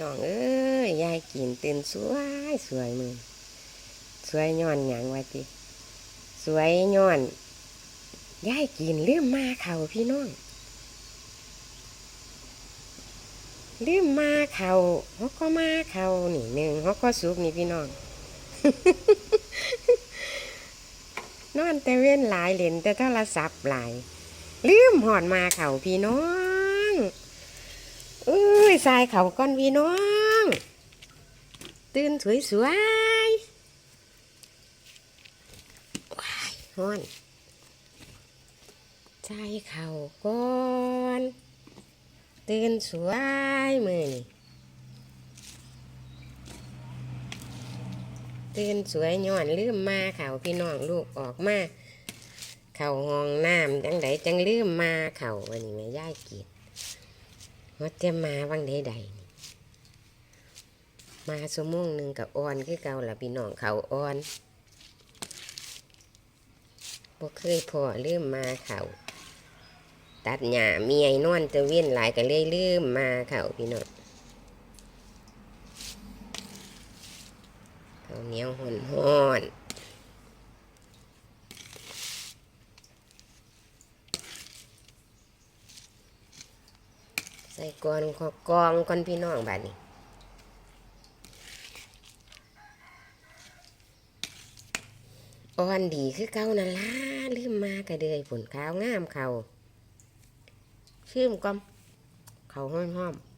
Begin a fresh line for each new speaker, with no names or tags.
น้องเอ้ยยายกินตื่นสวยสวยมือสวยย้อนหยังวะติสวยย้อนยายกินลืมมาเขาพี่น้องลืมมาเขาเขาก็มาเขานี่หนึ่งเขาก็สุกนี่พี่น้องนอนแต่เว้นหลายเล่นแต่โทรศัพท์หลาย ลืมหอดมาเขาพี่น้อง เอ้ยสายเขาก้อนพี่น้อง ตื่นสวยสวยว้ายฮ้อนสายเขาก้อนตื่นสวยมือนี่ตื่นสวยย้อนลืมมาเขาพี่น้องลูกออกมาเขาห้องน้ำจังใดจังลืมมาเขาวันนี้แม่ย่ายกิน ว่าจะมาวังใดใดๆมาสมงหนึ่งกับอ่อนคือเก่าละพี่น้องเขาอ่อนบ่เคยพอลืมมาเขาตัดหญ้าเมียนอนจะเวียนหลายก็เลยลืมมาเขาพี่น้องเขาเหนียวห่อนหอน ใส่กอนกองก่อนพี่น้องบัดนี้อ่อนดีคือเก่านั่นล่ะลืมมากระเดยผลขาวงามเขาชื่มกอมเขาห้อมห้อมๆ